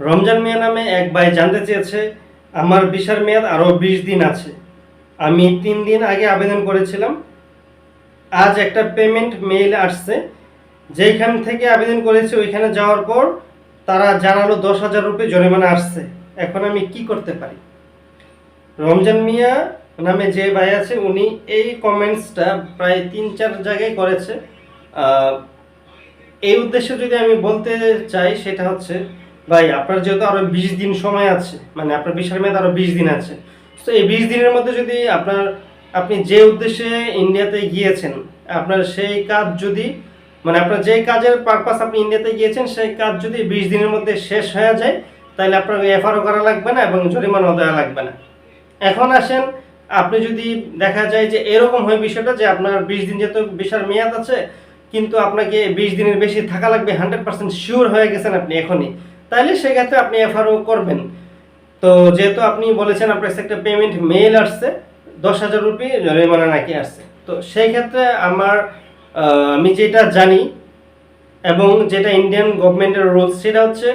রমজান মিয়া নামে এক ভাই জানতে চেয়েছে, আমার ভিসার মেয়াদ আরও বিশ দিন আছে। আমি তিন দিন আগে আবেদন করেছিলাম। আজ একটা পেমেন্ট মেইল আসছে। যেইখান থেকে আবেদন করেছি ওইখানে যাওয়ার পর তারা জানালো দশ হাজার রুপি জরিমানা আসছে। এখন আমি কি করতে পারি? রমজান মিয়া নামে যে ভাই আছে, উনি এই কমেন্টসটা প্রায় তিন চার জায়গায় করেছে। এই উদ্দেশ্যে যদি আমি বলতে চাই, সেটা হচ্ছে ভাই, আপনার যেহেতু আরও বিশ দিন সময় আছে মানে আপনার বিশাল মেয়াদ আরও বিশ দিন আছে, তো এই বিশ দিনের মধ্যে যদি আপনার, আপনি যে উদ্দেশ্যে ইন্ডিয়াতে গিয়েছেন, আপনার সেই কাজ যদি মানে আপনার যে কাজের পারপাস আপনি ইন্ডিয়াতে গিয়েছেন, সেই কাজ যদি বিশ দিনের মধ্যে শেষ হয়ে যায়, তাহলে আপনার এফআরও করা লাগবে না এবং জরিমানাও দেওয়া লাগবে না। এখন আসেন, আপনি যদি দেখা যায় যে এরকম হয় বিষয়টা যে আপনার বিশ দিন যেহেতু বিশাল মেয়াদ আছে, কিন্তু আপনাকে বিশ দিনের বেশি থাকা লাগবে হান্ড্রেড পার্সেন্ট শিওর হয়ে গেছেন আপনি এখনই। তাহলে সেক্ষেত্রে আপনি এফআরও করবেন। তো যেহেতু আপনি বলেছেন আপনার কাছে একটা পেমেন্ট মেইল আসছে, দশ হাজার রুপি জরিমানা নাকি আসছে। তো সেই ক্ষেত্রে আমার আমি যেটা জানি এবং যেটা ইন্ডিয়ান গভর্নমেন্টের রুলস সেটা হচ্ছে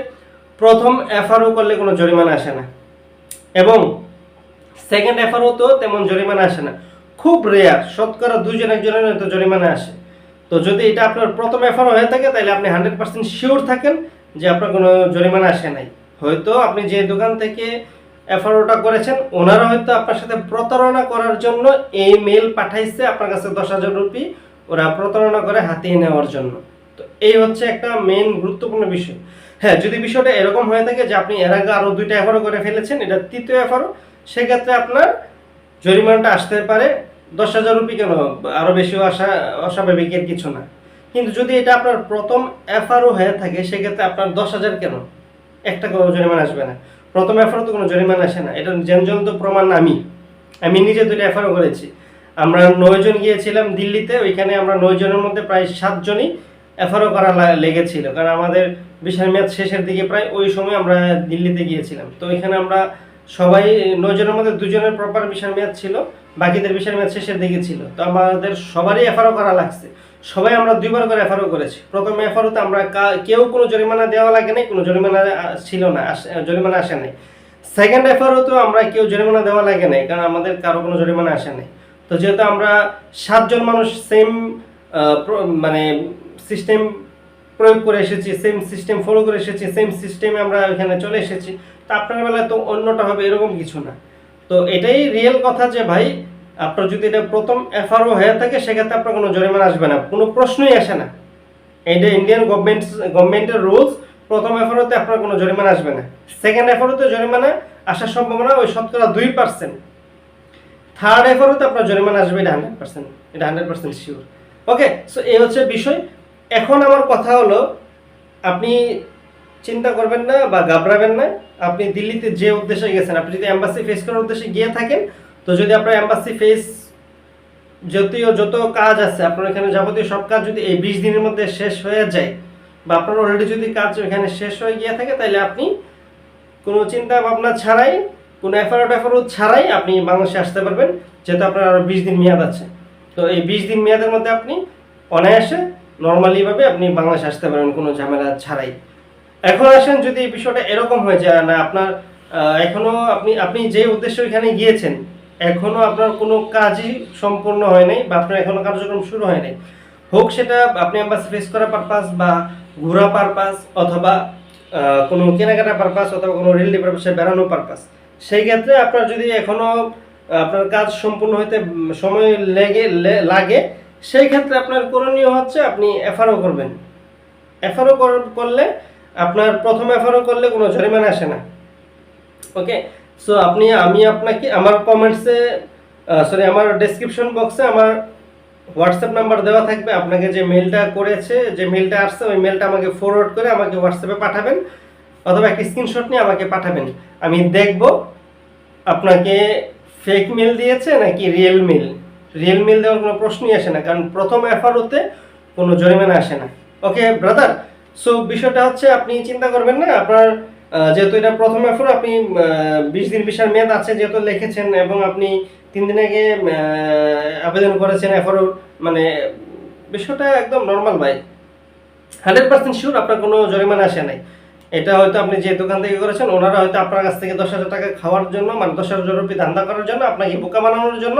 প্রথম এফআরও করলে কোনো জরিমানা আসে না। এবং সেকেন্ড এফআরও তো তেমন জরিমানা আসে না। খুব রেয়ার শতকরা দুইজন, একজনের হয়তো জরিমানা আসে। তো যদি এটা আপনার প্রথম এফআরও হয়ে থাকে, তাহলে আপনি হান্ড্রেড পার্সেন্ট শিওর থাকেন যে আপনার কোনো জরিমানা আসে নাই। হয়তো আপনি যে দোকান থেকে এফআরওটা করেছেন, ওনারা হয়তো আপনার সাথে প্রতারণা করার জন্য এই মেল পাঠাইছে আপনার কাছে দশ হাজার রুপি, ওরা প্রতারণা করে হাতিয়ে নেওয়ার জন্য। তো এই হচ্ছে একটা মেন গুরুত্বপূর্ণ বিষয়। হ্যাঁ যদি বিষয়টা এরকম হয়ে থাকে যে আপনি এর আগে আরও দুইটা এফআরও করে ফেলেছেন, এটা তৃতীয় এফআরও সেক্ষেত্রে আপনার জরিমানাটা আসতে পারে। দশ হাজার রুপি কেন? আরও বেশিও আসা অস্বাভাবিকের কিছু না। কিন্তু যদি এটা আপনার প্রথম এফআরও হয়ে থাকে, সেক্ষেত্রে আপনার দশ হাজার কেন? একটা কোনো জরিমানা আসবে না। প্রথম এফআরও তো কোনো জরিমানা আসে না। এটা জনজন্ত প্রমাণ আমি। আমি নিজে দুইটা এফআরও করেছি। আমরা নয়জন গিয়েছিলাম দিল্লিতে, ওইখানে আমরা নয়জনের মধ্যে প্রায় সাতজনই এফআরও করা লেগেছিল। কারণ আমাদের বিশাল মেয়াদ শেষের দিকে প্রায় ওই সময় আমরা দিল্লিতে গিয়েছিলাম। তো ওইখানে আমরা সবাই নয়জনের মধ্যে দুজনের প্রপার বিশাল মেয়াদ ছিল, বাকিদের বিশাল মেয়াদ শেষের দিকে ছিল। তো আমাদের সবারই এফআরও করা লাগছে। সবাই আমরা দুইবার করে এফআরও করেছি। প্রথম এফআরওতে আমরা কেউ কোনো জরিমানা দেওয়া লাগে নাই, কোনো জরিমানা ছিল না জরিমানা আসে নাই। সেকেন্ড এফআরওতেও আমরা কেউ জরিমানা দেওয়া লাগে নাই, কারণ আমাদের কারও কোনো জরিমানা আসে নাই। তো যেহেতু আমরা সাতজন মানুষ সেম মানে সিস্টেম প্রয়োগ করে এসেছি সেম সিস্টেম ফলো করে এসেছি সেম সিস্টেমে আমরা ওইখানে চলে এসেছি, তা আপনার বেলায় তো অন্যটা হবে এরকম কিছু না। তো এটাই রিয়েল কথা যে ভাই আপনার যদি এটা প্রথম এফআরও হয়ে থাকে, সেক্ষেত্রে আপনার কোনো জরিমানা আসবে না। কোনো প্রশ্নই আসে না। এটা ইন্ডিয়ান গভর্নমেন্ট গভর্নমেন্টের রুলস প্রথম এফআরওতে আপনার কোনো জরিমানা আসবে না। সেকেন্ড এফআরওতে জরিমানা আসার সম্ভাবনা ওই শতকরা দুই পার্সেন্ট থার্ড এফআরওতে আপনার জরিমানা আসবে, এটা হান্ড্রেড পার্সেন্ট এটা hundred percent sure okay so এই হচ্ছে বিষয়। এখন আমার কথা হলো, আপনি চিন্তা করবেন না বা ঘাবড়াবেন না। আপনি দিল্লিতে যে উদ্দেশ্যে গেছেন, আপনি যদি অ্যাম্বাসি ফেস করার উদ্দেশ্যে গিয়ে থাকেন তো যদি আপনার অ্যাম্বাসি ফেস যদিও যত কাজ আছে, আপনার এখানে যাবতীয় সব কাজ যদি এই বিশ দিনের মধ্যে শেষ হয়ে যায় বা আপনার অলরেডি যদি কাজ এখানে শেষ হয়ে গিয়ে থাকে তাহলে আপনি কোনো চিন্তা ভাবনা ছাড়াই, কোনো এফআরও টেফারও ছাড়াই আপনি বাংলাদেশে আসতে পারবেন, যেহেতু আপনার আরও বিশ দিন মেয়াদ আছে। তো এই বিশ দিন মেয়াদের মধ্যে আপনি অনায়াসে নর্মালিভাবে আপনি বাংলাদেশে আসতে পারবেন, কোনো ঝামেলা ছাড়াই। এখন আসেন যদি বিষয়টা এরকম হয়ে যায়, না, আপনার এখনও আপনি আপনি যে উদ্দেশ্যে এখানে গিয়েছেন এখনও আপনার কোনো কাজই সম্পূর্ণ হয় নাই বা আপনার এখনও কার্যক্রম শুরু হয় নাই হোক সেটা আপনি অ্যাম্বাসি ফেস করা পারপাস বা ঘোরা পারপাস অথবা কোনো কেনাকাটা পারপাস অথবা কোনো রেলি পারপাসে বেড়ানো পারপাস সেই ক্ষেত্রে আপনার যদি এখনও, আপনার কাজ সম্পূর্ণ হইতে সময় লেগে লাগে, সেই ক্ষেত্রে আপনার করণীয় হচ্ছে আপনি এফআরও করবেন। এফআরও করলে আপনার প্রথম এফআরও করলে কোনো জরিমানা আসে না। ওকে সো আপনি, আমি আপনাকে, আমার কমেন্টসে সরি আমার ডেসক্রিপশন বক্সে আমার হোয়াটসঅ্যাপ নাম্বার দেওয়া থাকবে। আপনাকে যে মেলটা করেছে, যে মেলটা আসছে, ওই মেলটা আমাকে ফরওয়ার্ড করে আমাকে হোয়াটসঅ্যাপে পাঠাবেন অথবা একটা স্ক্রিনশট নিয়ে আমাকে পাঠাবেন। আমি দেখব আপনাকে ফেক মেল দিয়েছে নাকি রিয়েল মেল রিয়েল মেল দেওয়ার কোনো প্রশ্নই আসে না, কারণ প্রথম এফআরওতে কোনো জরিমানা আসে না। ওকে ব্রাদার সো বিষয়টা হচ্ছে আপনি চিন্তা করবেন না, আপনার যেহেতু এটা প্রথম এফআর আপনি বিশ দিন বিশাল মেয়াদ আছে যেহেতু লিখেছেন এবং আপনি তিন দিন আগে আবেদন করেছেন এফআরও মানে বিষয়টা একদম নর্মাল ভাই। হান্ড্রেড পার্সেন্ট শিওর আপনার কোনো জরিমানা আসে নাই। এটা হয়তো আপনি যে দোকান থেকে করেছেন, ওনারা হয়তো আপনার কাছ থেকে দশ হাজার টাকা খাওয়ার জন্য মানে দশ হাজার রুপি ধান্দা করার জন্য, আপনাকে বোকা বানানোর জন্য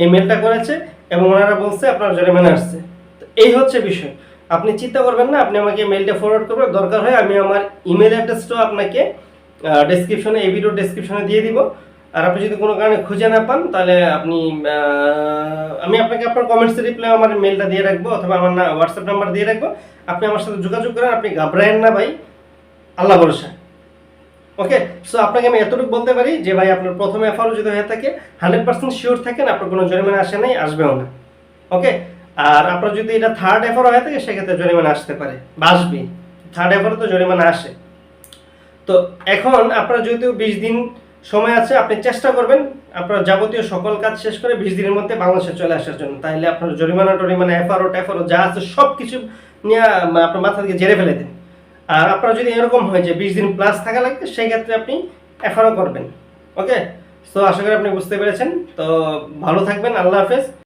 এই মেলটা করেছে এবং ওনারা বলছে আপনার জরিমানা আসছে। তো এই হচ্ছে বিষয়। আপনি চিন্তা করবেন না, আপনি আমাকে মেলটা ফরওয়ার্ড করবেন, দরকার হয় আমি আমার ইমেল অ্যাড্রেসটাও আপনাকে ডেসক্রিপশনে এই ভিডিও ডেসক্রিপশনে দিয়ে দিব। আর আপনি যদি কোনো কারণে খুঁজে না পান, তাহলে আপনি আমি আপনাকে আপনার কমেন্টসে রিপ্লাই আমার মেলটা দিয়ে রাখব অথবা আমার না হোয়াটসঅ্যাপ নাম্বার দিয়ে রাখব। আপনি আমার সাথে যোগাযোগ করেন, আপনি ঘাবড়ায়েন না ভাই। আল্লাহ ভরসা। ওকে সো আপনাকে আমি এতটুকু বলতে পারি যে ভাই, আপনার প্রথম এফআরও যদি হয়ে থাকে। হান্ড্রেড পার্সেন্ট শিওর থাকেন, আপনার কোনো জরিমানা আসে নাই, আসবেও না। ওকে আর আপনার যদি এটা থার্ড এফআরও হয়ে থাকে সেক্ষেত্রে জরিমানা আসতে পারে বা আসবে থার্ড এফআরও তো জরিমানা আসে। তো এখন আপনার যেহেতু বিশ দিন সময় আছে, আপনি চেষ্টা করবেন আপনার যাবতীয় সকল কাজ শেষ করে বিশ দিনের মধ্যে বাংলাদেশে চলে আসার জন্য। তাহলে আপনার জরিমানা টরিমানা এফআরও টেফারও যা আছে সব কিছু নিয়ে আপনার মাথা থেকে জেরে ফেলে দেন। আর আপনার যদি এরকম হয় যে বিশ দিন প্লাস থাকা লাগবে সেই ক্ষেত্রে আপনি এফআরও করবেন। ওকে তো আশা করি আপনি বুঝতে পেরেছেন। তো ভালো থাকবেন। আল্লাহ হাফেজ।